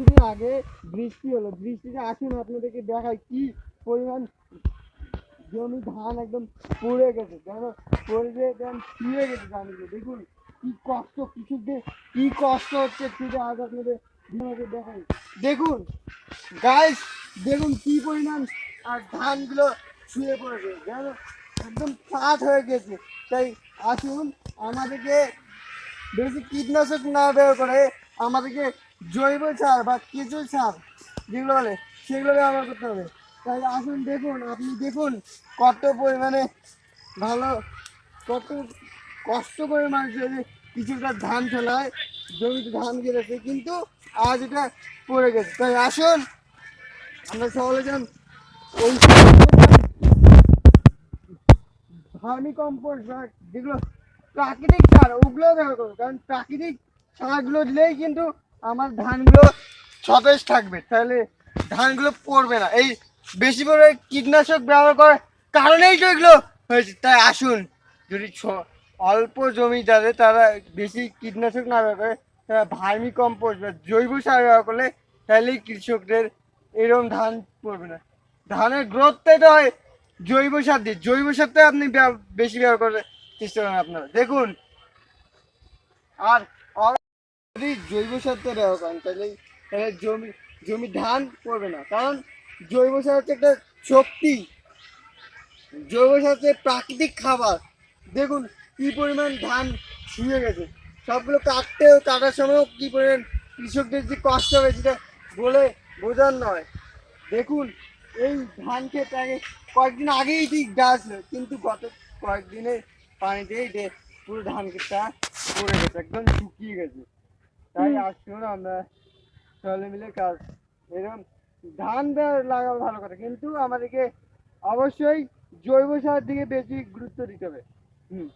কিছুদিন আগে বৃষ্টি হলো। বৃষ্টিতে আসুন, আপনাদেরকে দেখাই কি পরিমাণ জমি ধান একদম পড়ে গেছে। যেন পড়ে গিয়ে একদম শুয়ে গেছে ধানগুলো। দেখুন, কি কষ্ট, কৃষকদের কি কষ্ট হচ্ছে যে আজ আপনাদের দেখাই। দেখুন গাইস দেখুন কি পরিমাণ আর ধানগুলো শুয়ে পড়েছে। যেন একদম কাঠ হয়ে গেছে। তাই আসুন, আমাদেরকে বেশি কীটনাশক না ব্যবহার করে আমাদেরকে জৈব সার বা কেঁচো সার যেগুলো বলে, সেগুলো ব্যবহার করতে হবে। তাই আসুন দেখুন, আপনি দেখুন কত পরিমাণে ভালো, কত কষ্ট করে মানুষ এই যে কিছুটা ধান ফেলায়, জমিতে ধান গেলেছে কিন্তু আজ এটা পড়ে গেছে। তাই আসুন, আমরা সকলে যান ওই ভার্মি কম্পোস্ট যেগুলো প্রাকৃতিক সার ওগুলো ব্যবহার করব কারণ প্রাকৃতিক সারগুলো দিলেই কিন্তু আমার ধানগুলো সতেজ থাকবে। তাহলে ধানগুলো পড়বে না। এই বেশি করে কীটনাশক ব্যবহার করার কারণেই তো এগুলো হয়েছে। তাই আসুন, যদি অল্প জমি যাদের তারা বেশি কীটনাশক না ব্যবহার করে, তারা ভার্মি কম্পোস্ট বা জৈব সার ব্যবহার করলে তাহলেই কৃষকদের এরকম ধান পড়বে না। ধানের গ্রোথটাই তো হয় জৈব সার দিয়ে। জৈব সারটা আপনি বেশি ব্যবহার করার চেষ্টা করেন আপনারা। দেখুন, আর আর যদি জৈব সারটা ব্যবহার করেন তাহলে জমি জমি ধান পড়বে না। কারণ জৈব সার হচ্ছে একটা শক্তি। জৈব সার হচ্ছে প্রাকৃতিক খাবার। দেখুন কি পরিমাণ ধান শুয়ে গেছে। সবগুলো কাটতে কাটার সময়ও কি পরিমাণ কৃষকদের যে কষ্ট হবে সেটা বলে বোঝার নয়। দেখুন, এই ধান ক্ষেত আগে কয়েকদিন আগেই ঠিক গাছ কিন্তু গত কয়েকদিনে পানিতেই পুরো ধান ক্ষেতটা পড়ে গেছে একদম শুকিয়ে গেছে। তাই আসুন আমরা সবাই মিলে কাজ। এরকম ধান লাগাবো ভালো কথা কিন্তু আমাদেরকে অবশ্যই জৈব সার দিকে বেশি গুরুত্ব দিতে হবে। হুম।